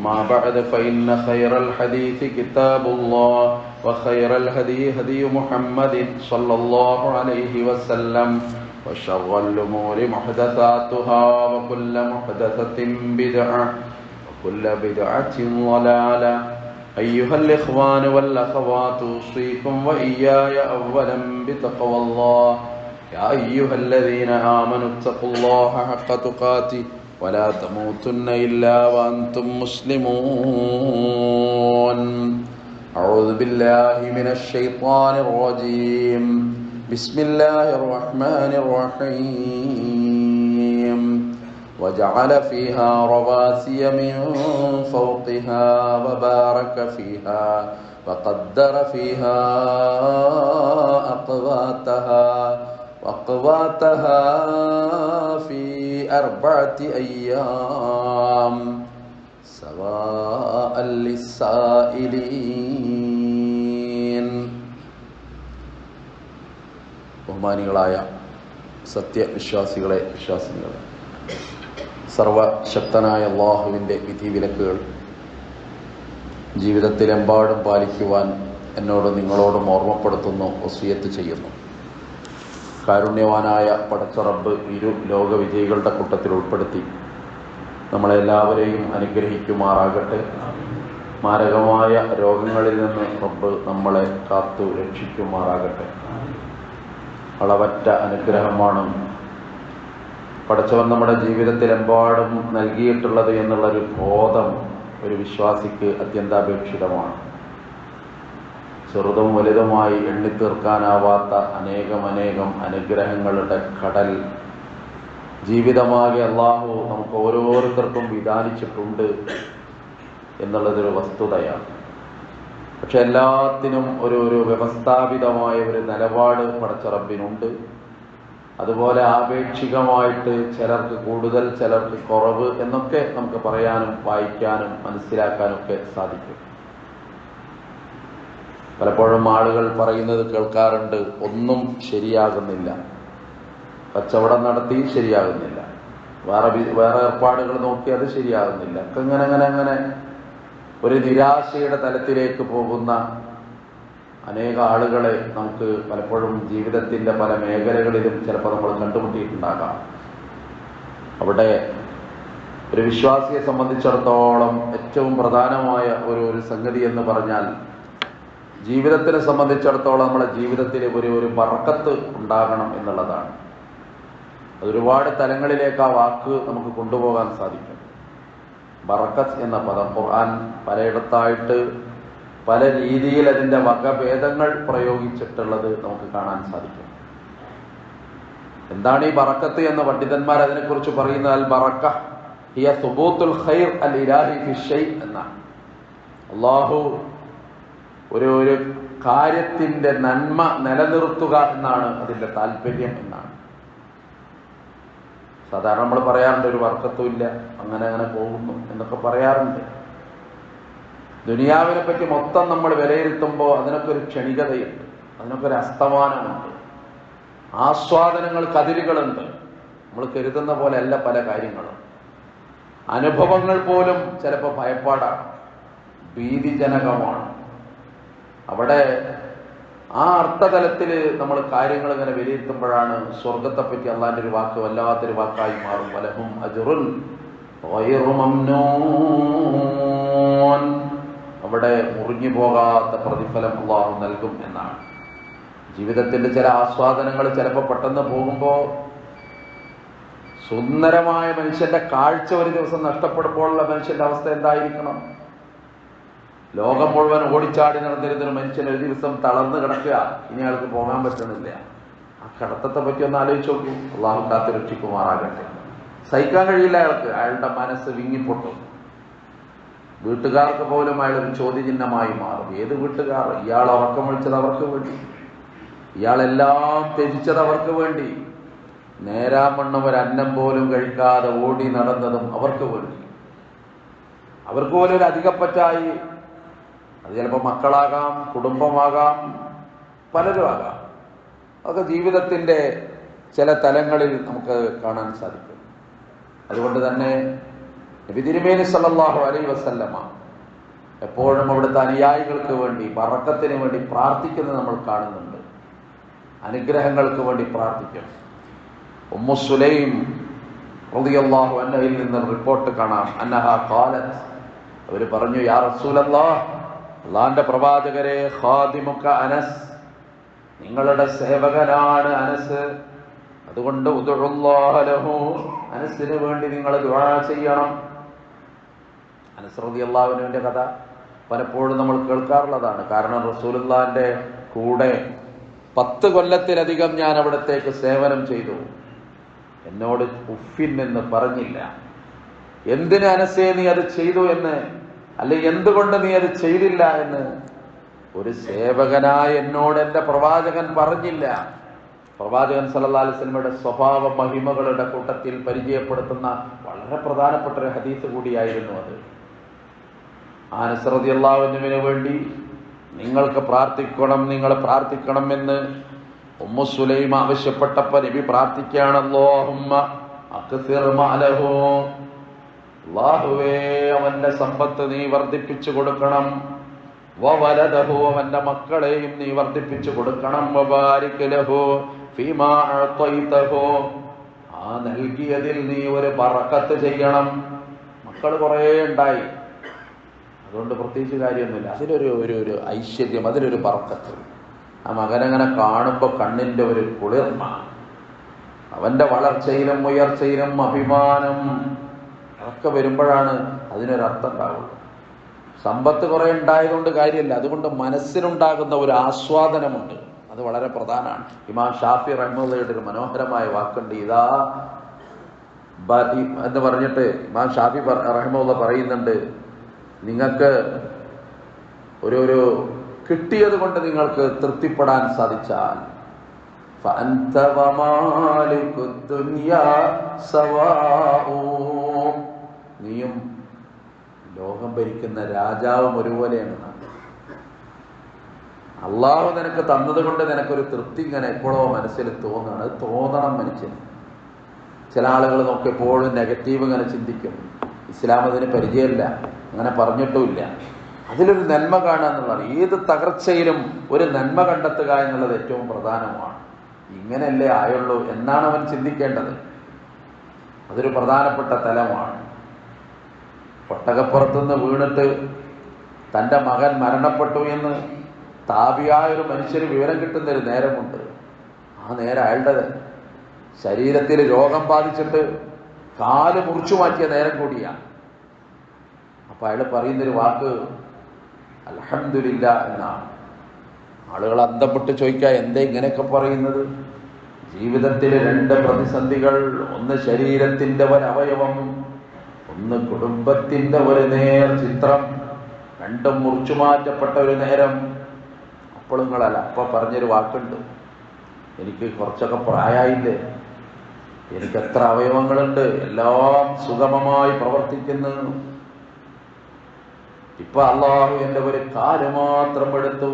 أما بعد فإن خير الحديث كتاب الله وخير الهدي هدي محمد صلى الله عليه وسلم وشر الأمور محدثاتها وكل محدثة بدعة وكل بدعة ضلالة. أيها الإخوان والأخوات أوصيكم وإياي أولا بتقوى الله. يا أيها الذين آمنوا اتقوا الله حق تقاته. ولا تموتن إلا وأنتم مسلمون. أعوذ بالله من الشيطان الرجيم. بسم الله الرحمن الرحيم. وجعل فيها رواسي من فوقها وبارك فيها وقدر فيها أقواتها وأقواتها في أربعة أيام سواء للسائلين ബഹുമാനികളായ സത്യവിശ്വാസികളെ വിശ്വാസികളെ സർവശക്തനായ അള്ളാഹുവിൻ്റെ വിധിവിലക്കുകൾ ജീവിതത്തിലെമ്പാടും പാലിക്കുവാൻ എന്നോട് നിങ്ങളോടും ഓർമ്മപ്പെടുത്തുന്നു വസിയത്ത് ചെയ്യുന്നു കാരുണ്യവാനായ പടച്ചറബ് ഇരു ലോകവിജയികളുടെ കൂട്ടത്തിൽ ഉൾപ്പെടുത്തി. നമ്മളെല്ലാവരെയും അനുഗ്രഹിക്കുമാറാകട്ടെ. മാരകമായ രോഗങ്ങളിൽ നിന്ന് റബ്ബ് നമ്മളെ കാത്തു രക്ഷിക്കുമാറാകട്ടെ. അളവറ്റ അനുഗ്രഹമാണ് പടച്ചവൻ നമ്മുടെ ജീവിതത്തിലെമ്പാടും നൽകിയിട്ടുള്ളത് എന്നുള്ളൊരു ബോധം ഒരു വിശ്വാസിക്ക് അത്യന്താപേക്ഷിതമാണ്. ചെറുതും വലുതുമായി എണ്ണിത്തീർക്കാനാവാത്ത അനേകം അനേകം അനുഗ്രഹങ്ങളുടെ കടൽ. ജീവിതമാകെ അള്ളാഹു നമുക്ക് ഓരോരുത്തർക്കും വിധാനിച്ചിട്ടുണ്ട് എന്നുള്ളതൊരു വസ്തുതയാണ്. പക്ഷെ എല്ലാത്തിനും ഒരു ഒരു വ്യവസ്ഥാപിതമായ ഒരു നിലപാട് പടച്ചറബിനുണ്ട്. അതുപോലെ ആപേക്ഷികമായിട്ട് ചിലർക്ക് കൂടുതൽ ചിലർക്ക് കുറവ് എന്നൊക്കെ നമുക്ക് പറയാനും വായിക്കാനും മനസ്സിലാക്കാനും ഒക്കെ സാധിക്കും. പലപ്പോഴും ആളുകൾ പറയുന്നത് കേൾക്കാറുണ്ട് ഒന്നും ശരിയാകുന്നില്ല. കച്ചവടം നടത്തി ശരിയാകുന്നില്ല. വേറെ വേറെ ഏർപ്പാടുകൾ നോക്കി അത് ശരിയാകുന്നില്ല. അങ്ങനെ അങ്ങനെ അങ്ങനെ ഒരു നിരാശയുടെ തലത്തിലേക്ക് പോകുന്ന അനേക ആളുകളെ നമുക്ക് പലപ്പോഴും ജീവിതത്തിന്റെ പല മേഖലകളിലും ചിലപ്പോൾ നമ്മൾ കണ്ടുമുട്ടിയിട്ടുണ്ടാകാം. അവിടെ ഒരു വിശ്വാസിയെ സംബന്ധിച്ചിടത്തോളം ഏറ്റവും പ്രധാനമായ ഒരു ഒരു സംഗതി എന്ന് പറഞ്ഞാൽ ജീവിതത്തിനെ സംബന്ധിച്ചിടത്തോളം നമ്മുടെ ജീവിതത്തിൽ ഒരു ഒരു പറക്കത്ത് ഉണ്ടാകണം എന്നുള്ളതാണ്. അതൊരുപാട് തലങ്ങളിലേക്ക് ആ വാക്ക് നമുക്ക് കൊണ്ടുപോകാൻ സാധിക്കും. ബറക്കത്ത് എന്ന പദം ഖുർആൻ പലയിടത്തായിട്ട് പല രീതിയിൽ അതിന്റെ വകഭേദങ്ങൾ പ്രയോഗിച്ചിട്ടുള്ളത് നമുക്ക് കാണാൻ സാധിക്കും. എന്താണ് ഈ ബറക്കത്ത് എന്ന പണ്ഡിതന്മാർ അതിനെക്കുറിച്ച് പറയുന്നത് അൽ ബറക്ക ഹിയ സുബൂത്തുൽ ഖൈർ അൽ ഇലാഹി ഫിഷൈ എന്നാണ്. അള്ളാഹു ഒരു ഒരു കാര്യത്തിന്റെ നന്മ നിലനിർത്തുക എന്നാണ് അതിന്റെ താല്പര്യം എന്നാണ്. സാധാരണ നമ്മൾ പറയാറുണ്ട് ഒരു വർക്കത്തും ഇല്ല അങ്ങനെ അങ്ങനെ പോകുന്നു എന്നൊക്കെ പറയാറുണ്ട്. ദുനിയാവിനെ പറ്റി മൊത്തം നമ്മൾ വിലയിരുത്തുമ്പോൾ അതിനൊക്കെ ഒരു ക്ഷണികതയുണ്ട് അതിനൊക്കെ ഒരു അസ്തമാനമുണ്ട്. ആസ്വാദനങ്ങൾ കതിരുകളുണ്ട്. നമ്മൾ കരുതുന്ന പോലെ അല്ല പല കാര്യങ്ങളും. അനുഭവങ്ങൾ പോലും ചിലപ്പോൾ ഭയപ്പാടാണ് ഭീതിജനകമാണ്. അവിടെ ആ അർത്ഥതലത്തിൽ നമ്മൾ കാര്യങ്ങൾ ഇങ്ങനെ വിലയിരുത്തുമ്പോഴാണ് സ്വർഗത്തെ പറ്റി അള്ളാന്റെ ഒരു വാക്ക് വല്ലാത്തൊരു വാക്കായി മാറും. വലഹും അജുറുൻ. അവിടെ മുറിഞ്ഞു പോകാത്ത പ്രതിഫലം അള്ളാഹു നൽകും എന്നാണ്. ജീവിതത്തിന്റെ ചില ആസ്വാദനങ്ങൾ ചിലപ്പോൾ പെട്ടെന്ന് പോകുമ്പോൾ സുന്ദരമായ മനുഷ്യന്റെ കാഴ്ച ഒരു ദിവസം നഷ്ടപ്പെടുമ്പോഴുള്ള മനുഷ്യന്റെ അവസ്ഥ എന്തായിരിക്കണം? ലോകം മുഴുവൻ ഓടിച്ചാടി നടന്നിരുന്ന മനുഷ്യൻ ഒരു ദിവസം തളർന്നു കിടക്കുക. ഇനി അയാൾക്ക് പോകാൻ പറ്റണില്ല. ആ കടത്തത്തെ പറ്റി ഒന്ന് ആലോചിച്ച് നോക്കൂ. അള്ളാഹു കാത്ത് രക്ഷിക്കുമാറാകട്ടെ. സഹിക്കാൻ കഴിയില്ല അയാൾക്ക്. അയാളുടെ മനസ്സ് വിങ്ങിപ്പൊട്ടും. വീട്ടുകാർക്ക് പോലും അയാൾ ഒരു ചോദ്യചിഹ്നമായി മാറും. ഏത് വീട്ടുകാർ? ഇയാൾ ഉറക്കം വിളിച്ചത് അവർക്ക് വേണ്ടി. ഇയാളെല്ലാം ത്യജിച്ചത് അവർക്ക് വേണ്ടി. നേരാമണ്ണം ഒരു അന്നം പോലും കഴിക്കാതെ ഓടി നടന്നതും അവർക്ക് വേണ്ടി. അവർക്ക് പോലും ഒരു അധികപ്പറ്റായി അത് ചിലപ്പോൾ മക്കളാകാം കുടുംബമാകാം പലരും ആകാം. അതൊക്കെ ജീവിതത്തിന്റെ ചില തലങ്ങളിൽ നമുക്ക് കാണാൻ സാധിക്കും. അതുകൊണ്ട് തന്നെ നബി തിരുമേനി സല്ലല്ലാഹു അലൈ വസല്ലമ എപ്പോഴും അവിടുത്തെ അനുയായികൾക്ക് വേണ്ടി പറക്കത്തിന് വേണ്ടി പ്രാർത്ഥിക്കുന്നത് നമ്മൾ കാണുന്നുണ്ട്. അനുഗ്രഹങ്ങൾക്ക് വേണ്ടി പ്രാർത്ഥിക്കും. ഉമ്മു സുലൈം റളിയല്ലാഹു അൻഹയിൽ നിന്ന് റിപ്പോർട്ട് കാണാം. അന്നഹ കാലത്ത് അവർ പറഞ്ഞു യാ റസൂലല്ലാഹ് അള്ളാന്റെ പ്രവാചകരെ അനസ്. നിങ്ങളുടെ സേവകനാണ് അനസ്. അതുകൊണ്ട് ഉദുഉല്ലാഹ ലഹു. അനസിന് വേണ്ടി നിങ്ങൾ ദുആ ചെയ്യണം. അനസ് റളിയല്ലാഹുവിന്റെ കഥ പലപ്പോഴും നമ്മൾ കേൾക്കാറുള്ളതാണ്. കാരണം റസൂലുള്ളാന്റെ കൂടെ പത്ത് കൊല്ലത്തിലധികം ഞാൻ അവിടത്തേക്ക് സേവനം ചെയ്തു. എന്നോട് ഉഫിൻ എന്ന് പറഞ്ഞില്ല. എന്തിന് അനസേ നീ അത് ചെയ്തു എന്ന് അല്ലെ എന്തുകൊണ്ട് നീ അത് ചെയ്തില്ല എന്ന്? ഒരു സേവകനായ എന്നോട് എന്റെ പ്രവാചകൻ പറഞ്ഞില്ല. പ്രവാചകൻ സല്ലല്ലാഹു വസല്ലമയുടെ സ്വഭാവ മഹിമകളുടെ കൂട്ടത്തിൽ പരിചയപ്പെടുത്തുന്ന വളരെ പ്രധാനപ്പെട്ട ഒരു ഹദീസ് കൂടിയായിരുന്നു അത്. ആനസ്രതി നസ്രതി അള്ളാഹുവിന് വേണ്ടി നിങ്ങൾക്ക് പ്രാർത്ഥിക്കണം നിങ്ങൾ പ്രാർത്ഥിക്കണം എന്ന് ഉമ്മു സുലൈം ആവശ്യപ്പെട്ടപ്പോ നബി പ്രാർത്ഥിക്കുകയാണല്ലോ അള്ളാഹുവേ അവന്റെ സമ്പത്ത് നീ വർദ്ധിപ്പിച്ചു കൊടുക്കണം. വരദഹു അവന്റെ മക്കളെയും നീ വർദ്ധിപ്പിച്ചു കൊടുക്കണം. വബാരിക് ലഹു ഫീമാ ആ നൽകിയതിൽ നീ ഒരു പറക്കത്ത് ചെയ്യണം. മക്കൾ കുറേ ഉണ്ടായി. അതുകൊണ്ട് പ്രത്യേകിച്ച് കാര്യമൊന്നുമില്ല. അതിലൊരു ഒരു ഒരു ഐശ്വര്യം അതിലൊരു പറക്കത്ത് ആ മകനങ്ങനെ കാണുമ്പോൾ കണ്ണിന്റെ ഒരു കുളിർമ. അവന്റെ വളർച്ചയിലും ഉയർച്ചയിലും അഭിമാനം. അതൊക്കെ വരുമ്പോഴാണ് അതിനൊരർത്ഥം ഉണ്ടാവുള്ളത് സമ്പത്ത് കുറെ ഉണ്ടായതുകൊണ്ട് കാര്യമല്ല. അതുകൊണ്ട് മനസ്സിനുണ്ടാകുന്ന ഒരു ആസ്വാദനമുണ്ട്. അത് വളരെ പ്രധാനമാണ്. ഇമാം ഷാഫി റഹ്മുള്ളയുടെ ഒരു മനോഹരമായ വാക്കുണ്ട്. ഇതാ എന്ന് പറഞ്ഞിട്ട് ഇമാം ഷാഫി റഹ്മുള്ള പറയുന്നുണ്ട് നിങ്ങൾക്ക് ഒരു ഒരു കിട്ടിയത് കൊണ്ട് നിങ്ങൾക്ക് തൃപ്തിപ്പെടാൻ സാധിച്ചാൽ ഫഅന്ത ദുനിയാ നീയും ലോകം ഭരിക്കുന്ന രാജാവും ഒരുപോലെയാണ് അള്ളാഹു നിനക്ക് തന്നത് കൊണ്ട് നിനക്കൊരു തൃപ്തി ഇങ്ങനെ എപ്പോഴോ മനസ്സിൽ തോന്നുകയാണ്. അത് തോന്നണം മനുഷ്യന്. ചില ആളുകൾ നോക്കി എപ്പോഴും നെഗറ്റീവ് ഇങ്ങനെ ചിന്തിക്കും. ഇസ്ലാം അതിന് പരിചയമില്ല. അങ്ങനെ പറഞ്ഞിട്ടുമില്ല. അതിലൊരു നന്മ കാണുക എന്നുള്ളതാണ്. ഏത് തകർച്ചയിലും ഒരു നന്മ കണ്ടെത്തുക എന്നുള്ളത് ഏറ്റവും പ്രധാനമാണ്. ഇങ്ങനെയല്ലേ ആയുള്ളൂ എന്നാണ് അവൻ ചിന്തിക്കേണ്ടത്. അതൊരു പ്രധാനപ്പെട്ട തലമാണ്. ഒട്ടകപ്പുറത്തുനിന്ന് വീണിട്ട് തന്റെ മകൻ മരണപ്പെട്ടു എന്ന് താപിയായ ഒരു മനുഷ്യന് വിവരം കിട്ടുന്നൊരു നേരമുണ്ട്. ആ നേരം അയാളുടെ ശരീരത്തിൽ രോഗം ബാധിച്ചിട്ട് കാൽ മുറിച്ചു മാറ്റിയ നേരം കൂടിയാണ് അപ്പൊ അയാൾ പറയുന്നൊരു വാക്ക് അലഹമില്ല എന്നാണ്. ആളുകൾ അന്തപ്പെട്ട് ചോദിക്കുക എന്തേ ഇങ്ങനെയൊക്കെ പറയുന്നത്? ജീവിതത്തിലെ രണ്ട് പ്രതിസന്ധികൾ ഒന്ന് ശരീരത്തിന്റെ ഒരവയവം ഒന്ന് കുടുംബത്തിന്റെ ഒരു നേർ ചിത്രം രണ്ടും മുറിച്ചു മാറ്റപ്പെട്ട ഒരു നേരം. അപ്പോൾ നിങ്ങളല്ല അപ്പൊ പറഞ്ഞൊരു വാക്കുണ്ട്. എനിക്ക് കുറച്ചൊക്കെ പ്രായമായില്ലേ എനിക്ക് എത്ര അവയവങ്ങളുണ്ട്? എല്ലാം സുഗമമായി പ്രവർത്തിക്കുന്നു. ഇപ്പൊ അള്ളാഹു എന്റെ ഒരു കാൽ മാത്രം എടുത്തു.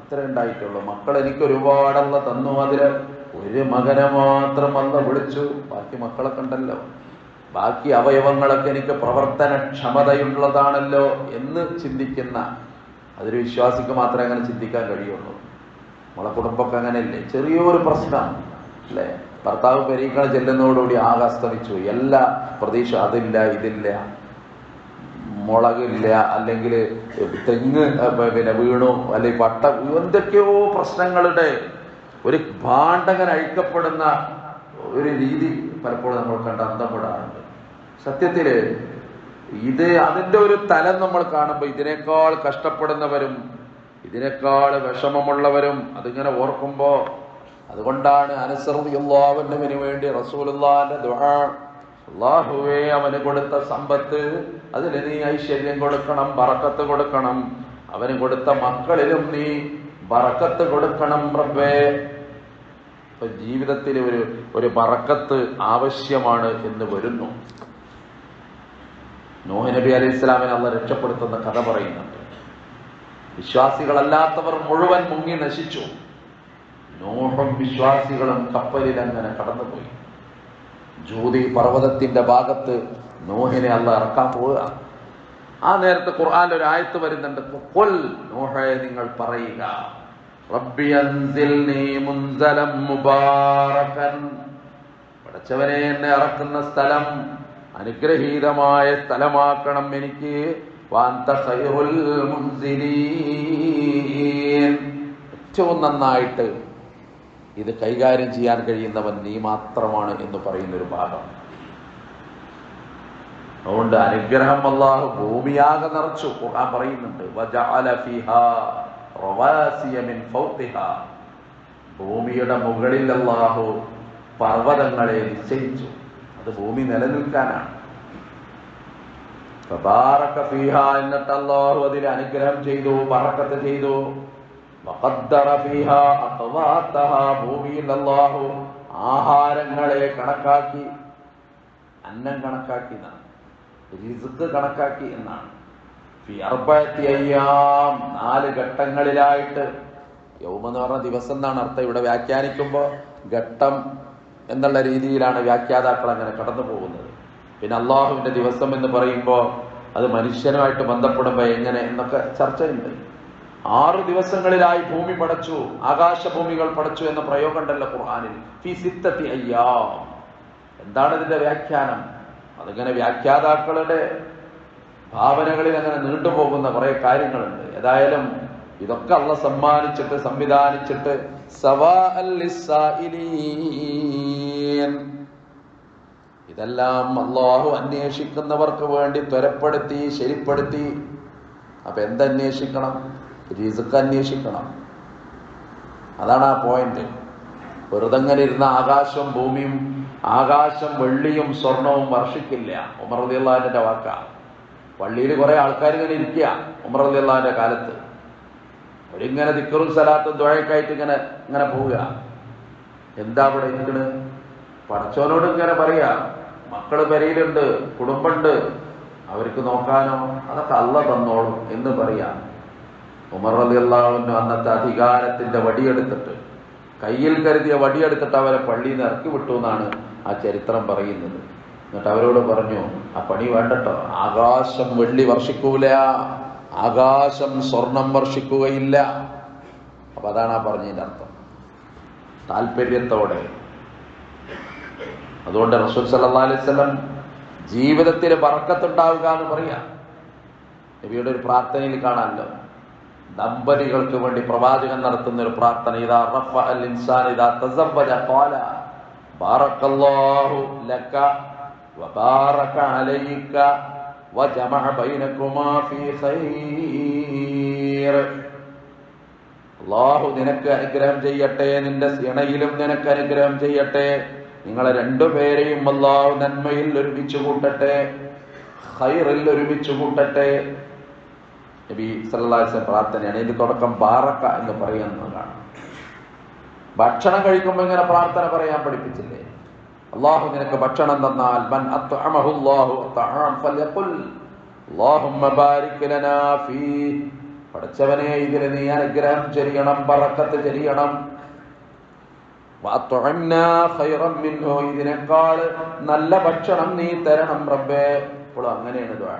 അത്ര ഉണ്ടായിട്ടുള്ളൂ. മക്കൾ എനിക്ക് ഒരുപാടല്ല തന്നു. അതിൽ ഒരു മകനെ മാത്രം അന്ന് വിളിച്ചു. ബാക്കി മക്കളൊക്കെ ഉണ്ടല്ലോ. ബാക്കി അവയവങ്ങളൊക്കെ എനിക്ക് പ്രവർത്തനക്ഷമതയുള്ളതാണല്ലോ എന്ന് ചിന്തിക്കുന്ന അതൊരു വിശ്വാസിക്ക് മാത്രമേ അങ്ങനെ ചിന്തിക്കാൻ കഴിയുള്ളൂ. നമ്മളെ കുടുംബമൊക്കെ അങ്ങനെയല്ലേ? ചെറിയൊരു പ്രശ്നം അല്ലേ? ഭർത്താവ് പരീക്ഷണം ചെല്ലുന്നതോടുകൂടി ആകെ എല്ലാ പ്രതീക്ഷ അതില്ല ഇതില്ല. മുളകില്ല. അല്ലെങ്കിൽ തെങ്ങ് പിന്നെ വീണു അല്ലെങ്കിൽ പട്ട എന്തൊക്കെയോ പ്രശ്നങ്ങളുടെ ഒരു ഭാണ്ഡകൻ അഴിക്കപ്പെടുന്ന ഒരു രീതി പലപ്പോഴും നമ്മൾ കണ്ട് അന്തപ്പെടാറുണ്ട് സത്യത്തിൽ ഇത് അതിന്റെ ഒരു തലം നമ്മൾ കാണുമ്പോൾ ഇതിനേക്കാൾ കഷ്ടപ്പെടുന്നവരും ഇതിനേക്കാൾ വിഷമമുള്ളവരും അതിങ്ങനെ ഓർക്കുമ്പോ അതുകൊണ്ടാണ് അനുസൃതിയുള്ളവന് വേണ്ടി റസൂലുള്ളാന്റെ ദുആ അള്ളാഹുവേ അവന് കൊടുത്ത സമ്പത്ത് അതിന് നീ ഐശ്വര്യം കൊടുക്കണം ബറക്കത്ത് കൊടുക്കണം. അവന് കൊടുത്ത മക്കളിലും നീ ബറക്കത്ത് കൊടുക്കണം റബ്ബേ. ജീവിതത്തിൽ ഒരു ഒരു ബറക്കത്ത് ആവശ്യമാണ് എന്ന് വരുന്നു. നോഹ് നബി അലൈഹി ഇസ്ലാമിനെ അള്ള രക്ഷപ്പെടുത്തുന്ന കഥ പറയുന്നുണ്ട്. വിശ്വാസികളല്ലാത്തവർ മുഴുവൻ മുങ്ങി നശിച്ചു. നോഹും വിശ്വാസികളും കപ്പലിൽ അങ്ങനെ കടന്നുപോയി. ജ്യോതി പർവതത്തിന്റെ ഭാഗത്ത് നോഹിനെ അല്ല ഇറക്കാൻ പോവുക. ആ നേരത്തെ ഖുർആൻ ഒരു ആയത്ത് വരുന്നുണ്ട്. കൊൽ നോഹയെ നിങ്ങൾ പറയുക. പടച്ചവനെ എന്നെ ഇറക്കുന്ന സ്ഥലം അനുഗ്രഹീതമായ സ്ഥലമാക്കണം എനിക്ക്. ഏറ്റവും നന്നായിട്ട് ഇത് കൈകാര്യം ചെയ്യാൻ കഴിയുന്നവൻ നീ മാത്രമാണ് എന്ന് പറയുന്ന ഒരു ഭാഗം. അതുകൊണ്ട് അനുഗ്രഹം അള്ളാഹു ഭൂമിയാകെ നിറച്ചു. ഖുർആൻ പറയുന്നുണ്ട് ഭൂമിയുടെ മുകളിൽ അള്ളാഹു പർവതങ്ങളെ നിശ്ചയിച്ചു. അത് ഭൂമി നിലനിൽക്കാനാണ്. ഫബാറക അതിൽ അനുഗ്രഹം ചെയ്തു ബറക്കത്ത് ചെയ്തു. ഭൂമിയിൽ അല്ലാഹു ആഹാരങ്ങളെ കണക്കാക്കി അന്നം കണക്കാക്കി എന്നാണ്. റിസ്ക് കണക്കാക്കി എന്നാണ്. അയ്യാം നാല് ഘട്ടങ്ങളിലായിട്ട്. യൗമെന്ന് പറഞ്ഞ ദിവസം എന്നാണ് അർത്ഥം. ഇവിടെ വ്യാഖ്യാനിക്കുമ്പോൾ ഘട്ടം എന്നുള്ള രീതിയിലാണ് വ്യാഖ്യാതാക്കൾ അങ്ങനെ കടന്നു പോകുന്നത്. പിന്നെ അള്ളാഹുവിന്റെ ദിവസം എന്ന് പറയുമ്പോൾ അത് മനുഷ്യനുമായിട്ട് ബന്ധപ്പെടുമ്പോൾ എങ്ങനെ എന്നൊക്കെ ചർച്ചയുണ്ട്. ആറു ദിവസങ്ങളിലായി ഭൂമി പടച്ചു ആകാശഭൂമികൾ പടച്ചു എന്ന പ്രയോഗം ഉണ്ടല്ലോ ഖുർആാനിൽ. ഫി സിത്തത്തി അയ്യാം. എന്താണ് ഇതിന്റെ വ്യാഖ്യാനം? അതിങ്ങനെ വ്യാഖ്യാതാക്കളുടെ ഭാവനകളിൽ അങ്ങനെ നീണ്ടുപോകുന്ന കുറെ കാര്യങ്ങളുണ്ട്. ഏതായാലും ഇതൊക്കെ അള്ള സമ്മാനിച്ചിട്ട് സംവിധാനിച്ചിട്ട്. ഇതെല്ലാം അള്ളാഹു അന്വേഷിക്കുന്നവർക്ക് വേണ്ടി ത്വരപ്പെടുത്തി ശരിപ്പെടുത്തി. അപ്പൊ എന്തന്വേഷിക്കണം? റിസുക്ക് അന്വേഷിക്കണം. അതാണ് ആ പോയിന്റ് വെറുതെ ഇരുന്ന ആകാശം ഭൂമിയും ആകാശം വെള്ളിയും സ്വർണവും വർഷിക്കില്ല. ഉമർ അള്ളാഹിന്റെ വാക്ക. പള്ളിയിൽ കുറെ ആൾക്കാർ ഇങ്ങനെ ഇരിക്കുക ഉമർ അള്ളാഹിന്റെ കാലത്ത്. അവരിങ്ങനെ ദിക്കറും സലാത്തും ദ്വഴക്കായിട്ട് ഇങ്ങനെ ഇങ്ങനെ പോവുക. എന്താ അവിടെ ഇരിക്കണ്? പടച്ചോനോട് ഇങ്ങനെ പറയാ മക്കൾ പെരയിലുണ്ട് കുടുംബമുണ്ട് അവർക്ക് നോക്കാനോ അതൊക്കെ അല്ല തന്നോളും എന്ന് പറയാ. ഉമർ റളിയല്ലാഹുവിന്റെ അന്നത്തെ അധികാരത്തിന്റെ വടിയെടുത്തിട്ട് കയ്യിൽ കരുതിയ വടിയെടുത്തിട്ട് അവരെ പള്ളിയിൽ നിന്ന് ഇറക്കി വിട്ടു എന്നാണ് ആ ചരിത്രം പറയുന്നത്. എന്നിട്ട് അവരോട് പറഞ്ഞു ആ പണി വേണ്ടട്ടോ ആകാശം വെള്ളി വർഷിക്കൂല ആകാശം സ്വർണം വർഷിക്കുകയില്ല. അപ്പൊ അതാണ് ആ പറഞ്ഞതിന്റെ അർത്ഥം. താല്പര്യത്തോടെ. അതുകൊണ്ട് റസൂൽ വസല്ലം ജീവിതത്തിൽ വറക്കത്തുണ്ടാവുക എന്ന് പറയാം. നബിയുടെ ഒരു പ്രാർത്ഥനയിൽ കാണാമല്ലോ. ദമ്പതികൾക്ക് വേണ്ടി പ്രവാചകൻ നടത്തുന്ന ഒരു പ്രാർത്ഥന ഇതാ റഫ അൽ ഇൻസാൻ ഇതാ തസവ്വജ ഖാല ബാറക്കല്ലാഹു ലക വബാറക അലൈക വജമഅ بينكما ഫീ ഖൈർ അള്ളാഹു നിനക്ക് അനുഗ്രഹം ചെയ്യട്ടെ നിന്റെ സിണയിലും നിനക്ക് അനുഗ്രഹം ചെയ്യട്ടെ. നിങ്ങളെ രണ്ടുപേരെയും അള്ളാഹു നന്മയിൽ ഒരുമിച്ച് കൂട്ടട്ടെ ഹൈറിൽ ഒരുമിച്ച് കൂട്ടട്ടെ. നബി സല്ലാസ് പ്രാർത്ഥനയാണ്. ഇതിന്റെ തുടക്കം ബാറക്ക എന്ന് പറയുന്നതാണ്. ഭക്ഷണം കഴിക്കുമ്പോൾ ഇങ്ങനെ പ്രാർത്ഥന പറയാൻ പഠിപ്പിച്ചില്ലേ? അള്ളാഹു നിനക്ക് ഭക്ഷണം തന്നാൽ മൻ പഠിച്ചവനെ ഇതിൽ നീ അനുഗ്രഹം ചെയ്യണം പറക്കത്ത് ചെയ്യണം ഇതിനേക്കാൾ നല്ല ഭക്ഷണം നീ തരണം റബ്ബേ. ഇപ്പോൾ അങ്ങനെയാണ് ദുആ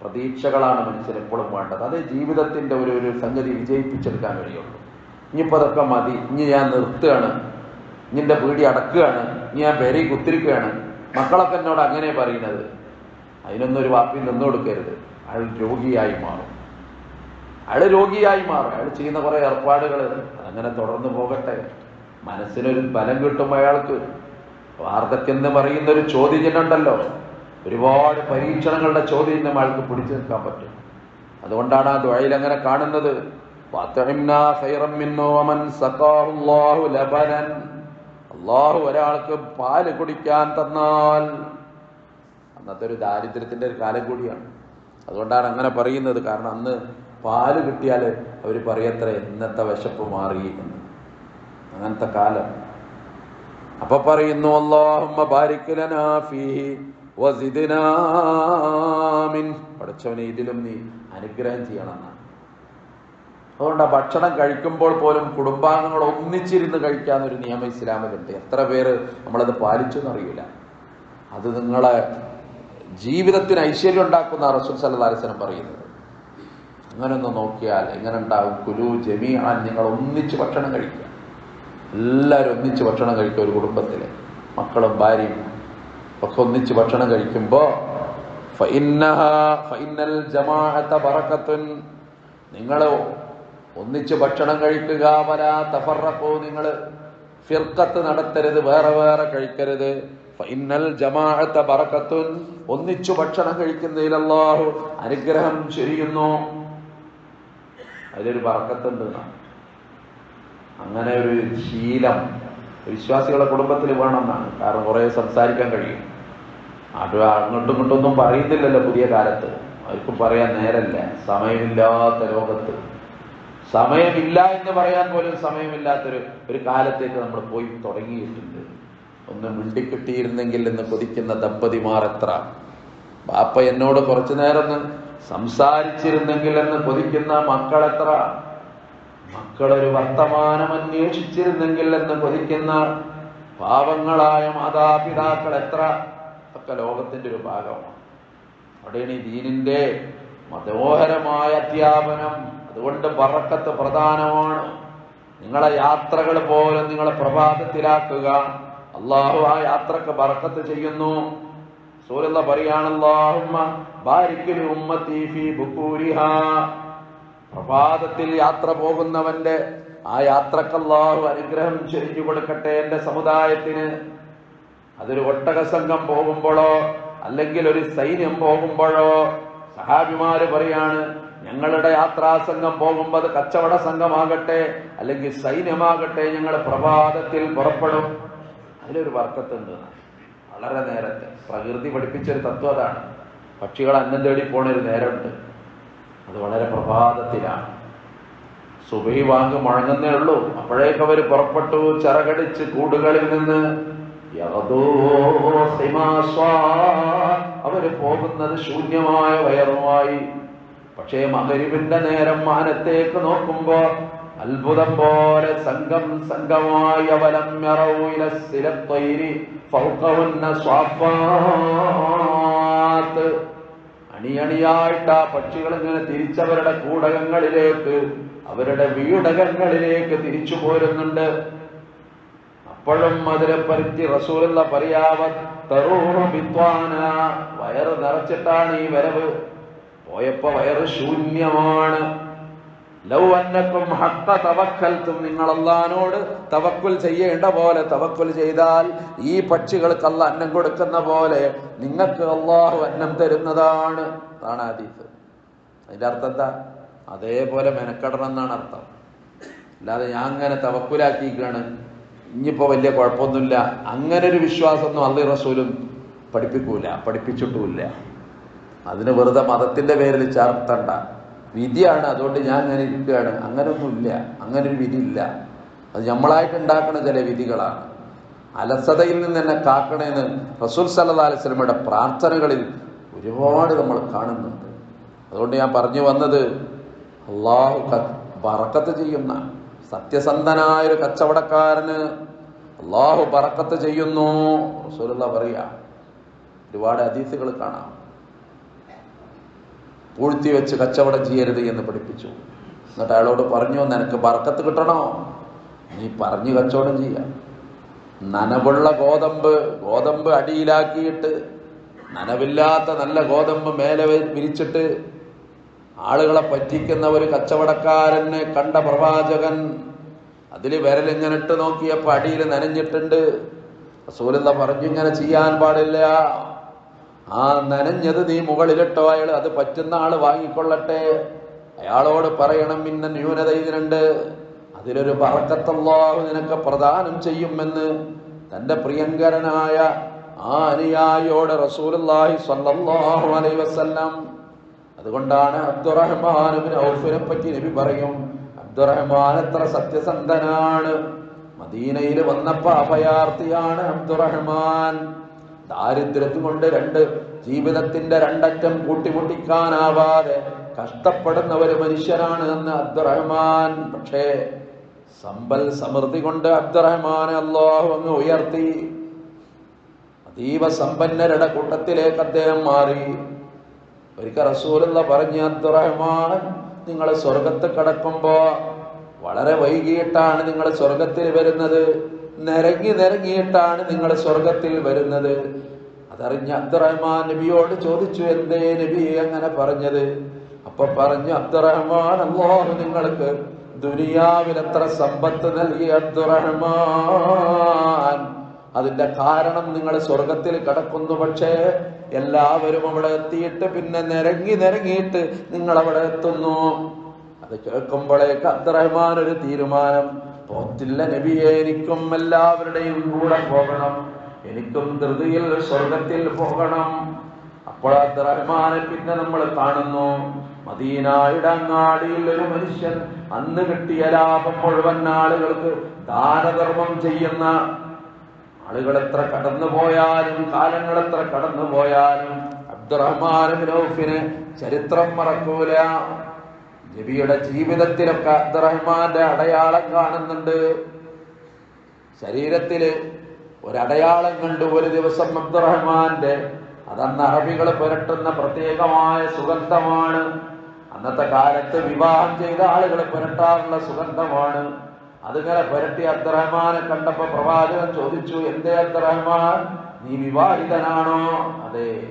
പ്രതീക്ഷകളാണ് മനുഷ്യൻ എപ്പോഴും വേണ്ടത്. അത് ജീവിതത്തിന്റെ ഒരു ഒരു സംഗതി വിജയിപ്പിച്ചെടുക്കാൻ കഴിയുള്ളൂ ഇനിയിപ്പോ അതൊക്കെ മതി. ഇനി ഞാൻ നിർത്തുകയാണ്. ഇനിന്റെ പീടി അടക്കുകയാണ് നീ ഞാൻ പേരെ കുത്തിരിക്കുകയാണ്. മക്കളൊക്കെ എന്നോട് അങ്ങനെ പറയുന്നത്. അതിനൊന്നും ഒരു വാപ്പിൽ നിന്നു കൊടുക്കരുത്. അയാൾ രോഗിയായി മാറും. അയാൾ രോഗിയായി മാറും. അയാൾ ചെയ്യുന്ന കുറെ ഏർപ്പാടുകൾ അതങ്ങനെ തുടർന്ന് പോകട്ടെ. മനസ്സിനൊരു ബലം കിട്ടും അയാൾക്ക്. വാർദ്ധക്യം എന്ന് പറയുന്ന ഒരു ചോദ്യചിഹ്നമുണ്ടല്ലോ. ഒരുപാട് പരീക്ഷണങ്ങളുടെ ചോദ്യം അയാൾക്ക് പിടിച്ചു നിൽക്കാൻ പറ്റും. അതുകൊണ്ടാണ് ആ ദ്വഴയിൽ അങ്ങനെ കാണുന്നത്. "വഅത്ഇംനാ അള്ളാഹു ഒരാൾക്ക് പാൽ കുടിക്കാൻ തന്നാൽ അന്നത്തെ ഒരു ദാരിദ്ര്യത്തിന്റെ ഒരു കാലം കൂടിയാണ്. അതുകൊണ്ടാണ് അങ്ങനെ പറയുന്നത്. കാരണം അന്ന് പാൽ കിട്ടിയാൽ അവർ പറയത്ര ഇന്നത്തെ വിശപ്പ് മാറി എന്ന്. അങ്ങനത്തെ കാലം. അപ്പൊ പറയുന്നു അള്ളാഹുമ്മ പടച്ചവനെ ഇതിലും നീ അനുഗ്രഹം ചെയ്യണം എന്നാണ്. അതുകൊണ്ട് ആ ഭക്ഷണം കഴിക്കുമ്പോൾ പോലും കുടുംബാംഗങ്ങൾ ഒന്നിച്ചിരുന്ന് കഴിക്കാൻ ഒരു നിയമം ഇസ്ലാമിലുണ്ട്. എത്ര പേര് നമ്മളത് പാലിച്ചു എന്നറിയില്ല അത് നിങ്ങളെ ജീവിതത്തിന് ഐശ്വര്യം ഉണ്ടാക്കുന്ന റസൂൽ വസല്ലം പറയുന്നത്. അങ്ങനെ ഒന്ന് നോക്കിയാൽ എങ്ങനെ ഉണ്ടാകും കുലു ജമീഅൻ നിങ്ങൾ ഒന്നിച്ച് ഭക്ഷണം കഴിക്കുക. എല്ലാവരും ഒന്നിച്ച് ഭക്ഷണം കഴിക്കുക ഒരു കുടുംബത്തിലെ. മക്കളും ഭാര്യയും ഒക്കെ ഒന്നിച്ച് ഭക്ഷണം കഴിക്കുമ്പോൾ നിങ്ങൾ ഒന്നിച്ച് ഭക്ഷണം കഴിക്കുക വലാ തഫറക്കോ നിങ്ങൾ ഫിർക്കത്ത് നടത്തരുത് വേറെ വേറെ കഴിക്കരുത്. ഫൈനൽ ജമാഅത്ത ബറക്കത്തുൻ ഒന്നിച്ചു ഭക്ഷണം കഴിക്കുന്നതിൽ അല്ലാഹു അനുഗ്രഹം ചൊരിയുന്നു. അതിലൊരു ബറക്കത്തുണ്ട് എന്നാണ്. അങ്ങനെ ഒരു ശീലം. വിശ്വാസികളുടെ കുടുംബത്തിൽ വേണമെന്നാണ് കാരണം കുറെ സംസാരിക്കാൻ കഴിയും. അത് അങ്ങോട്ടും ഇങ്ങോട്ടും ഒന്നും പറയുന്നില്ലല്ലോ പുതിയ കാലത്ത്. അവർക്കും പറയാൻ നേരല്ല. സമയമില്ലാത്ത ലോകത്ത്. സമയമില്ല എന്ന് പറയാൻ പോലും സമയമില്ലാത്തൊരു ഒരു കാലത്തേക്ക് നമ്മൾ പോയി തുടങ്ങിയിട്ടുണ്ട്. ഒന്ന് മിണ്ടിക്കിട്ടിയിരുന്നെങ്കിൽ എന്ന് കൊതിക്കുന്ന ദമ്പതിമാർ എത്ര? ബാപ്പ എന്നോട് കുറച്ചു നേരം സംസാരിച്ചിരുന്നെങ്കിൽ എന്ന് കൊതിക്കുന്ന മക്കളെത്ര മക്കളൊരു വർത്തമാനം അന്വേഷിച്ചിരുന്നെങ്കിൽ എന്ന് കൊതിക്കുന്ന പാവങ്ങളായ മാതാപിതാക്കൾ എത്ര? ഒക്കെ ലോകത്തിന്റെ ഒരു ഭാഗമാണ്. അവിടെയാണ് ഈ ദീനിന്റെ മനോഹരമായ അധ്യാപനം. അതുകൊണ്ട് ബറക്കത്ത് പ്രധാനമാണ്. നിങ്ങളെ യാത്രകൾ പോലും നിങ്ങളെ പ്രഭാതത്തിലാക്കുക. അള്ളാഹു ആ യാത്രയ്ക്ക് ബറക്കത്ത് ചെയ്യുന്നു. സൂര്യല്ല പറയാണല്ലാഹുമ്മ പ്രഭാതത്തിൽ യാത്ര പോകുന്നവന്റെ ആ യാത്രയ്ക്ക് അല്ലാഹു അനുഗ്രഹം ചെരിഞ്ഞു കൊടുക്കട്ടെ എന്റെ സമുദായത്തിന്. അതൊരു ഒട്ടക സംഘം പോകുമ്പോഴോ അല്ലെങ്കിൽ ഒരു സൈന്യം പോകുമ്പോഴോ സഹാബിമാര് പറയാണ് ഞങ്ങളുടെ യാത്രാ സംഘം പോകുമ്പോൾ അത് കച്ചവട സംഘമാകട്ടെ അല്ലെങ്കിൽ സൈന്യമാകട്ടെ ഞങ്ങൾ പ്രഭാതത്തിൽ പുറപ്പെടും. അതിലൊരു വർക്കത്തുണ്ട്. വളരെ നേരത്തെ. പ്രകൃതി പഠിപ്പിച്ചൊരു തത്വം അതാണ്. പക്ഷികൾ അന്നം തേടി പോണൊരു നേരമുണ്ട്. അത് വളരെ പ്രഭാതത്തിലാണ്. സുബൈ വാങ്ങ് മുഴങ്ങുന്നേ ഉള്ളൂ. അപ്പോഴേക്ക് അവർ പുറപ്പെട്ടു. ചിറകടിച്ച് കൂടുകളിൽ നിന്ന്. അവർ പോകുന്നത് ശൂന്യമായ വയറുമായി പക്ഷേ മകരിവിന്റെ നേരം മാനത്തേക്ക് നോക്കുമ്പോ അത്ഭുതം പോലെ സംഘം സംഘമായി ഇല സിലത്വൈരി ഫൗഖഹുന്ന സ്വാഫാത്ത് അണിയണിയായിട്ട് ആ പക്ഷികൾ ഇങ്ങനെ തിരിച്ചവരുടെ കൂടകങ്ങളിലേക്ക് അവരുടെ വീടകങ്ങളിലേക്ക് തിരിച്ചു പോരുന്നുണ്ട്. അപ്പോഴും അതിനെ പരുത്തി റസൂലുള്ള പറയാവ തറൂഹ വിദ്വാന വയറ് നിറച്ചിട്ടാണ് ഈ വരവ്. പോയപ്പോ വയറ് ശൂന്യമാണ്. ലൗ അന്നക്കും ഹത്ത തവക്കൽത്തും നിങ്ങൾ അള്ളഹാനോട് തവക്കുൽ ചെയ്യേണ്ട പോലെ തവക്കുൽ ചെയ്താൽ ഈ പക്ഷികൾക്ക് അല്ല അന്നം കൊടുക്കുന്ന പോലെ നിങ്ങൾക്ക് അള്ളാഹു അന്നം തരുന്നതാണ്. അതാണ് ഹദീസ്. അതിന്റെ അർത്ഥം എന്താ? അതേപോലെ മെനക്കെടണം എന്നാണ് അർത്ഥം. അല്ലാതെ ഞാൻ അങ്ങനെ തവക്കുലാക്കിയിരിക്കുകയാണ്. ഇനിയിപ്പോ വലിയ കുഴപ്പമൊന്നുമില്ല. അങ്ങനെ ഒരു വിശ്വാസമൊന്നും അള്ളി റസൂലും പഠിപ്പിക്കൂല പഠിപ്പിച്ചിട്ടുമില്ല. അതിന് വെറുതെ മതത്തിന്റെ പേരിൽ ചേർത്തണ്ട. വിധിയാണ് അതുകൊണ്ട് ഞാൻ അങ്ങനെ ഇരിക്കുകയാണ്. അങ്ങനൊന്നുമില്ല. അങ്ങനെ ഒരു വിധി ഇല്ല അത് നമ്മളായിട്ട് ഉണ്ടാക്കുന്ന ചില വിധികളാണ്. അലസതയിൽ നിന്ന് തന്നെ കാക്കണേന്ന് റസൂൽ സല്ലാ അലൈഹി സ്വലമയുടെ പ്രാർത്ഥനകളിൽ ഒരുപാട് നമ്മൾ കാണുന്നുണ്ട്. അതുകൊണ്ട് ഞാൻ പറഞ്ഞു വന്നത് അള്ളാഹു ബറക്കത്ത് ചെയ്യുന്ന സത്യസന്ധനായ ഒരു കച്ചവടക്കാരന് അള്ളാഹു ബറക്കത്ത് ചെയ്യുന്നു. റസൂലുള്ള പറയാ ഒരുപാട് അതീസുകൾ കാണാം. പൂഴ്ത്തി വെച്ച് കച്ചവടം ചെയ്യരുത് എന്ന് പഠിപ്പിച്ചു. എന്നിട്ട് അയാളോട് പറഞ്ഞു നിനക്ക് ബർക്കത്ത് കിട്ടണോ? നീ പറഞ്ഞു കച്ചവടം ചെയ്യാം. നനവുള്ള ഗോതമ്പ് ഗോതമ്പ് അടിയിലാക്കിയിട്ട് നനവില്ലാത്ത നല്ല ഗോതമ്പ് മേലെ വിരിച്ചിട്ട് ആളുകളെ പറ്റിക്കുന്ന ഒരു കച്ചവടക്കാരനെ കണ്ട പ്രവാചകൻ അതിൽ വിരലിങ്ങനെ ഇട്ട് നോക്കിയപ്പോൾ അടിയിൽ നനഞ്ഞിട്ടുണ്ട്. റസൂലുള്ള പറഞ്ഞു ഇങ്ങനെ ചെയ്യാൻ പാടില്ല. ആ നനഞ്ഞത് നീ മുകളിലിട്ടോ അയാൾ അത് പറ്റുന്ന ആൾ വാങ്ങിക്കൊള്ളട്ടെ. അയാളോട് പറയണം ഇന്ന ന്യൂനത ഇതിനുണ്ട്. അതിലൊരു പറക്കത്തല്ലാഹു നിനക്ക് പ്രദാനം ചെയ്യുമെന്ന്. തന്റെ പ്രിയങ്കരനായ ആ അനുയായിയോട് റസൂലുള്ളാഹി സ്വല്ലല്ലാഹു അലൈഹി വസല്ലം അതുകൊണ്ടാണ് അബ്ദുറഹ്മാൻ ഔഫിനെ പറ്റി നബി പറയും അബ്ദുറഹ്മാൻ എത്ര സത്യസന്ധനാണ്. മദീനയിൽ വന്നപ്പോ അഭയാർത്ഥിയാണ് അബ്ദുറഹ്മാൻ. ദാരിദ്ര്യത്തിൽ കൊണ്ട് രണ്ട്. ജീവിതത്തിന്റെ രണ്ടറ്റം കൂട്ടിമുട്ടിക്കാനാവാതെ കഷ്ടപ്പെടുന്ന ഒരു മനുഷ്യനാണ് എന്ന് അബ്ദുറഹ്മാൻ. പക്ഷേ സമ്പൽ സമൃദ്ധി കൊണ്ട് അബ്ദുറഹ്മാൻ അള്ളാഹു അങ്ങ് ഉയർത്തി. അതീവ സമ്പന്നരുടെ കൂട്ടത്തിലേക്ക് അദ്ദേഹം മാറി. ഒരിക്കൽ റസൂലുള്ള പറഞ്ഞു അബ്ദുറഹ്മാൻ നിങ്ങൾ സ്വർഗത്ത് കടക്കുമ്പോ വളരെ വൈകിട്ടാണ് നിങ്ങൾ സ്വർഗത്തിൽ വരുന്നത്. നിരങ്ങി നിരങ്ങിയിട്ടാണ് നിങ്ങൾ സ്വർഗത്തിൽ വരുന്നത്. അതറിഞ്ഞ അബ്ദുറഹ്മാൻ നബിയോട് ചോദിച്ചു എന്തേ നബി? അങ്ങനെ പറഞ്ഞത്. അപ്പൊ പറഞ്ഞു അബ്ദുറഹ്മാൻ അള്ളാഹു നിങ്ങൾക്ക് ദുനിയാവിൽ എത്ര സമ്പത്ത് നൽകി അബ്ദുറഹ്മാൻ? അതിന്റെ കാരണം നിങ്ങൾ സ്വർഗത്തിൽ കടക്കുന്നു. പക്ഷേ എല്ലാവരും അവിടെ എത്തിയിട്ട് പിന്നെ നിരങ്ങി നിരങ്ങിയിട്ട് നിങ്ങൾ അവിടെ എത്തുന്നു. അത് കേൾക്കുമ്പോഴേക്ക് അബ്ദുറഹ്മാൻ ഒരു തീരുമാനം. പോറ്റില്ല നബിയെ എനിക്കും എല്ലാവരുടെയും കൂടെ പോകണം. എനിക്കും ധൃതിയിൽ സ്വർഗത്തിൽ പോകണം. അപ്പോൾ അബ്ദുറഹ്മാനെ പിന്നെ നമ്മൾ കാണുന്നു. മദീനായുടെ അങ്ങാടിയിൽ ഒരു മനുഷ്യൻ അന്ന് കിട്ടിയ ലാഭം മുഴുവൻ ആളുകൾക്ക് ദാനധർമ്മം ചെയ്യുന്ന ആളുകൾ എത്ര കടന്നു പോയാലും കാലങ്ങൾ എത്ര കടന്നു പോയാലും അബ്ദുറഹ്മാൻ ചരിത്രം മറക്കൂല. നബിയുടെ ജീവിതത്തിലൊക്കെ അബ്ദുറഹ്മാന്റെ അടയാളം കാണുന്നുണ്ട്. ശരീരത്തിൽ ഒരടയാളം കണ്ട് ഒരു ദിവസം അബ്ദുറഹ്മാന്റെ അതന്ന് അറബികൾ പുരട്ടുന്ന പ്രത്യേകമായ സുഗന്ധമാണ്. അന്നത്തെ കാലത്ത് വിവാഹം ചെയ്ത ആളുകൾ പുരട്ടാറുള്ള സുഗന്ധമാണ്. അതിങ്ങനെ പുരട്ടി അബ്ദുറഹ്മാനെ കണ്ടപ്പോ പ്രവാചകൻ ചോദിച്ചു എന്തേ അബ്ദുറഹ്മാൻ? നീ വിവാഹിതനാണോ? അതെ.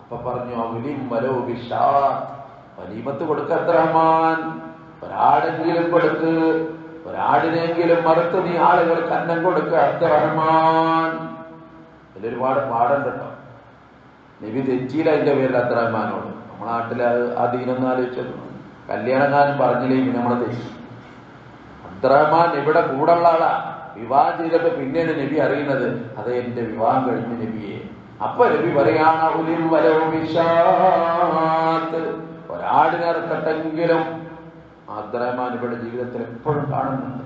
അപ്പൊ പറഞ്ഞു അവലിം വലോ വിഷാ വലീമത്ത് കൊടുക്ക അബ്ദുറഹ്മാൻ ഒരാടെങ്കിലും കൊടുക്ക്. ഒരാടിനെങ്കിലും മറുത്ത് നീ ആളുകൾക്ക് അന്നം കൊടുക്ക അബ്ദുറഹ്മാൻ ഇതിലൊരുപാട് പാഠം കേട്ടോ നബി തെറ്റിയില്ല അതിന്റെ പേരിൽ അബ്ദുറഹ്മാനോട് നമ്മളെ നാട്ടിൽ അത് ആ ദീനൊന്നും ആലോചിച്ചത്. കല്യാണം പറഞ്ഞില്ലേ പിന്നെ നമ്മളെ തെറ്റി. അബ്ദുറഹ്മാൻ ഇവിടെ കൂടുള്ള ആളാ. വിവാഹം ചെയ്തിട്ട് പിന്നെയാണ് നബി അറിയുന്നത് അത് എന്റെ വിവാഹം കഴിഞ്ഞ നബിയെ. അപ്പൊ നബി പറയാണ് ഒരാടിനിറക്കട്ടെങ്കിലും അബ്ദുറഹ്മാൻ ഇവിടെ ജീവിതത്തിൽ എപ്പോഴും കാണുന്നുണ്ട്.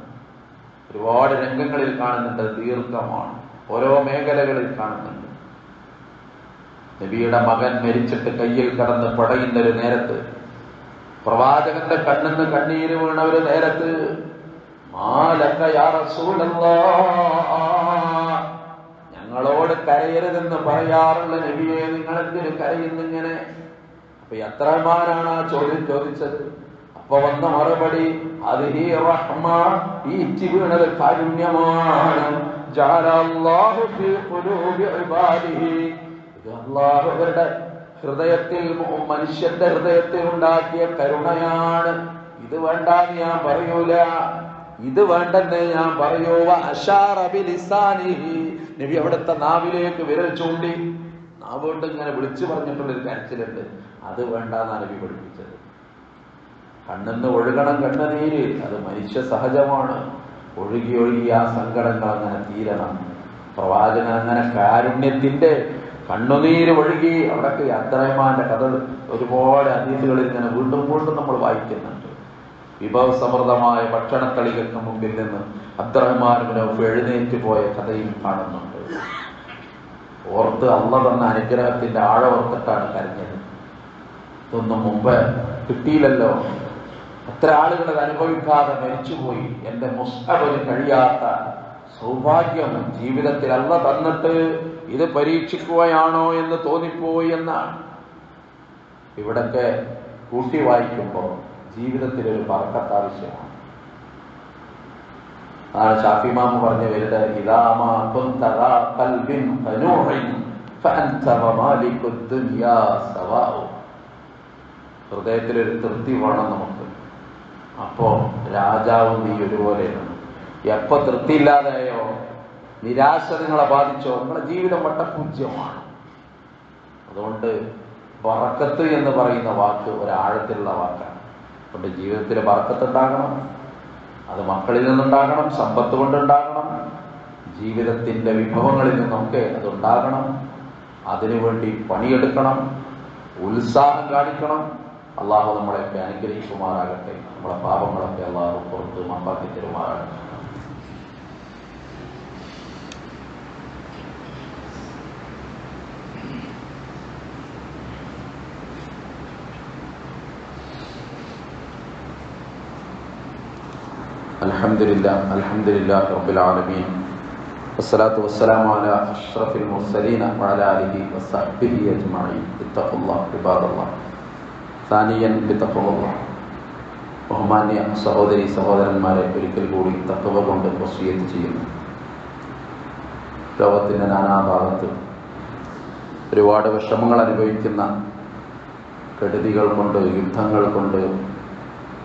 ഒരുപാട് രംഗങ്ങളിൽ കാണുന്നുണ്ട്. ദീർഘമാണ്. ഓരോ മേഖലകളിൽ കാണുന്നുണ്ട്. നബിയുടെ മകൻ മരിച്ചിട്ട് കയ്യിൽ കടന്ന് പടയുന്ന ഒരു നേരത്ത് പ്രവാചകന്റെ കണ്ണെന്ന് കണ്ണീര് വീണ ഒരു നേരത്ത്. ഞങ്ങളോട് കരയരുതെന്ന് പറയാറുള്ള നബിയെ നിങ്ങൾ എന്തിനു കരയുന്നിങ്ങനെ? അപ്പൊ എത്രമാരാണ് ആ ചോദ്യം ചോദിച്ചത്? അപ്പൊ വന്ന മറുപടി അത് ഈ റഹ്മ ഈ വീണത് കാരുണ്യമാണ്. അവരുടെ ഹൃദയത്തിൽ മനുഷ്യന്റെ ഹൃദയത്തിൽ ഉണ്ടാക്കിയ കരുണയാണ്. ഇത് വേണ്ടാന്ന് ഞാൻ പറയൂല. ഇത് വേണ്ടെന്ന് ഞാൻ പറയൂ. നബി അവിടുത്തെ നാവിലേക്ക് വിരൽ ചൂണ്ടി നാവ് കൊണ്ട് ഇങ്ങനെ വിളിച്ചു പറഞ്ഞിട്ടുള്ള ഒരു കരച്ചിലുണ്ട്. അത് വേണ്ടാന്നാണ് നബി പഠിപ്പിച്ചത്. കണ്ണെന്ന് ഒഴുകണം കണ്ണുനീര് അത് മനുഷ്യ സഹജമാണ്. ഒഴുകി ഒഴുകി ആ സങ്കടങ്ങൾ അങ്ങനെ തീരണം. പ്രവാചകൻ അങ്ങനെ കാരുണ്യത്തിന്റെ കണ്ണുനീര് ഒഴുകി അവിടൊക്കെ അത്രയമാന്റെ കഥ ഒരുപാട് അതീതികളിൽ ഇങ്ങനെ വീണ്ടും വീണ്ടും നമ്മൾ വായിക്കുന്നുണ്ട്. വിഭവസമൃദ്ധമായ ഭക്ഷണത്തളികൾക്ക് മുമ്പിൽ നിന്ന് അബ്ദുറഹ്മാനുവിന് എഴുന്നേറ്റ് പോയ കഥയും കാണുന്നുണ്ട്. ഓർത്ത് അള്ള തന്ന അനുഗ്രഹത്തിന്റെ ആഴവർത്തിട്ടാണ് കരഞ്ഞത്. ഇതൊന്നും മുമ്പ് കിട്ടിയില്ലല്ലോ. എത്ര ആളുകൾ അത് അനുഭവിക്കാതെ മരിച്ചുപോയി. എന്റെ മുസ്തബന് കഴിയാത്ത സൗഭാഗ്യം ജീവിതത്തിൽ അല്ല തന്നിട്ട് ഇത് പരീക്ഷിക്കുകയാണോ എന്ന് തോന്നിപ്പോയി എന്നാണ്. ഇവിടൊക്കെ കൂട്ടി വായിക്കുമ്പോൾ ജീവിതത്തിൽ ഒരു പറക്കത്ത് ആവശ്യമാണ് ആണ് ഷാഫിമാമ് പറഞ്ഞ വരുന്നത് ഇതാമാ ഖൽബിൻ ഖനൂഇൻ ഫഅൻത വമാലികു ദുനിയാ സവാഉ. ഹൃദയത്തിൽ ഒരു തൃപ്തി വേണം നമുക്ക്. അപ്പോ രാജാവും നീ ഒരുപോലെയാണ് എപ്പോ തൃപ്തി ഇല്ലാതെയോ നിരാശ നിങ്ങളെ ബാധിച്ചോ നിങ്ങളെ ജീവിതം വട്ടപൂജ്യമാണ് അതുകൊണ്ട് വറക്കത്ത് എന്ന് പറയുന്ന വാക്ക് ഒരാഴത്തിലുള്ള വാക്കാണ്. അതുകൊണ്ട് ജീവിതത്തിൽ വറക്കത്തുണ്ടാകണം അത് മക്കളിൽ നിന്നുണ്ടാകണം സമ്പത്ത് കൊണ്ടുണ്ടാകണം. ജീവിതത്തിന്റെ വിഭവങ്ങളിൽ നിന്നൊക്കെ അതുണ്ടാകണം. അതിനുവേണ്ടി പണിയെടുക്കണം. ഉത്സാഹം കാണിക്കണം. അള്ളാഹു നമ്മളെയൊക്കെ അനുഗ്രഹിക്കുമാറാകട്ടെ നമ്മളെ പാപങ്ങളൊക്കെ അള്ളാഹു പുറത്ത് മാപ്പാക്കി തരുമാറാകട്ടെ الحمد لله الحمد لله رب العالمين والصلاة والسلام على أشرف المرسلين وعلى آله وصحبه أجمعين اتقوا الله عباد الله താനിയൻ ബിത്തക്കവ ബഹുമാന്യ സഹോദരി സഹോദരന്മാരെ ഒരിക്കൽ കൂടി തക്കവ കൊണ്ട് വസീയത്ത് ചെയ്യുന്നു. ലോകത്തിന്റെ നാനാഭാഗത്ത് ഒരുപാട് വിഷമങ്ങൾ അനുഭവിക്കുന്ന കെടുതികൾ കൊണ്ട് യുദ്ധങ്ങൾ കൊണ്ട്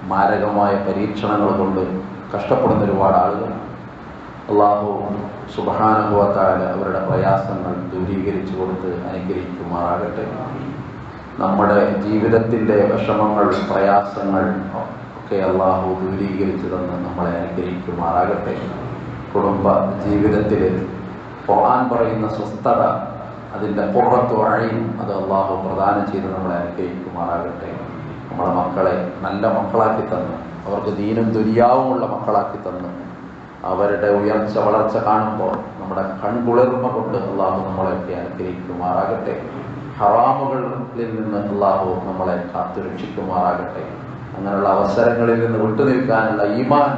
മാരകമായ പരീക്ഷണങ്ങൾ കൊണ്ട് കഷ്ടപ്പെടുന്ന ഒരുപാട് ആളുകൾ. അള്ളാഹു സുബാനുഭവത്താൽ അവരുടെ പ്രയാസങ്ങൾ ദൂരീകരിച്ചു കൊടുത്ത് അനുഗ്രഹിക്കുമാറാകട്ടെ. നമ്മുടെ ജീവിതത്തിന്റെ വിഷമങ്ങൾ പ്രയാസങ്ങൾ ഒക്കെ അള്ളാഹു ദൂരീകരിച്ചു തന്ന് നമ്മളെ അനുഗ്രഹിക്കുമാറാകട്ടെ. കുടുംബ ജീവിതത്തിൽ ഖുർആൻ പറയുന്ന സ്വസ്ഥത അതിന്റെ പുറത്തു വഴിയും അത് അള്ളാഹു പ്രദാനം ചെയ്ത് നമ്മളെ അനുഗ്രഹിക്കുമാറാകട്ടെ. നമ്മുടെ മക്കളെ നല്ല മക്കളാക്കി തന്ന് അവർക്ക് ദീനും ദുര്യാവുമുള്ള മക്കളാക്കി തന്ന് അവരുടെ ഉയർച്ച വളർച്ച കാണുമ്പോൾ നമ്മുടെ കൺകുളിർമ കൊണ്ട് അള്ളാഹു നമ്മളെയൊക്കെ അനുഗ്രഹിക്കുമാറാകട്ടെ. ഹറാമുകളിൽ നിന്ന് അള്ളാഹു നമ്മളെ കാത്തുരക്ഷിക്കുമാറാകട്ടെ അങ്ങനെയുള്ള അവസരങ്ങളിൽ നിന്ന് വിട്ടുനിൽക്കാനുള്ള ഈമാൻ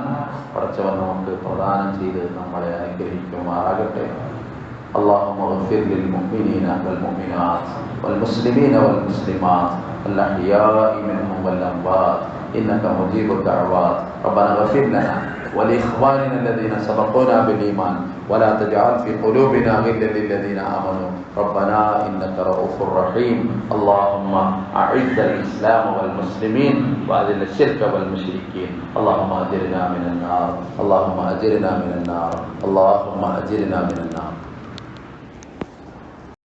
പടച്ചവൻ നമുക്ക് പ്രദാനം ചെയ്ത് നമ്മളെ അനുഗ്രഹിക്കുമാറാകട്ടെ اللهم اغفر للمؤمنين والمؤمنات والمسلمين والمسلمات الأحياء منهم والأموات إنك مجيب الدعوات ربنا اغفر لنا ولإخواننا الذين سبقونا بالإيمان ولا تجعل في قلوبنا غلا للذين آمنوا. ربنا إنك رؤوف رحيم. اللهم أعز الإسلام والمسلمين وأذل الشرك والمشركين. اللهم أجرنا من النار. اللهم أجرنا من النار. اللهم أجرنا من النار.